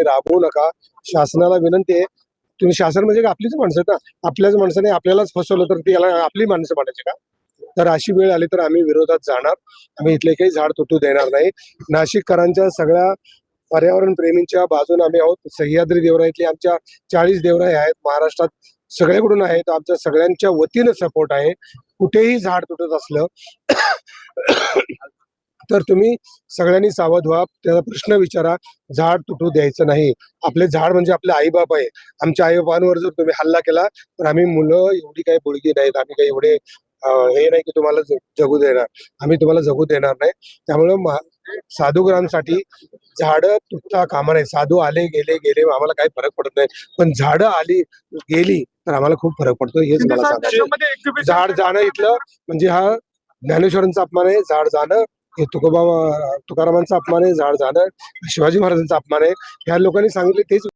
तुम्ही राबवू नका. शासनाला विनंती आहे. तुम्ही शासन म्हणजे आपलीच माणसं आहेत ना. आपल्याच माणसाने आपल्यालाच फसवलं तर ती याला आपली माणसं म्हणायची का? तर अशी वेळ आली तर आम्ही विरोधात जाणार. आम्ही इथले काही झाड तुटू देणार नाही. नाशिककरांच्या सगळ्या पर्यावरण प्रेमींच्या बाजूने आम्ही आहोत. सह्याद्री देवराईतले आमच्या चाळीस देवराई आहेत. महाराष्ट्रात सगळ्याकडून आहेत. आमच्या सगळ्यांच्या वतीनं सपोर्ट आहे. कुठेही झाड तुटत असलं तर तुम्ही सगळ्यांनी सावध व्हा. त्याचा प्रश्न विचारा. झाड तुटू द्यायचं नाही. आपले झाड म्हणजे आपले आईबाप आहे. आमच्या आईबापांवर जर तुम्ही हल्ला केला तर आम्ही मुलं एवढी काही बुडगी नाहीत. आम्ही काही एवढे हे नाही की तुम्हाला जगू देणार. आम्ही तुम्हाला जगू देणार नाही. त्यामुळं साधूग्रामसाठी झाडं तुटता कामा नाही साधू आले गेले गेले आम्हाला काही फरक पडत नाही. पण झाडं आली गेली तर आम्हाला खूप फरक पडतो हेच मला सांगायचं. झाड जाणं इथलं म्हणजे हा ज्ञानेश्वरांचा अपमान आहे. झाड जाणं हे तुकोबा तुकारामांचा अपमान आहे झाड झालं शिवाजी महाराजांचा अपमान आहे. ह्या लोकांनी सांगितले तेच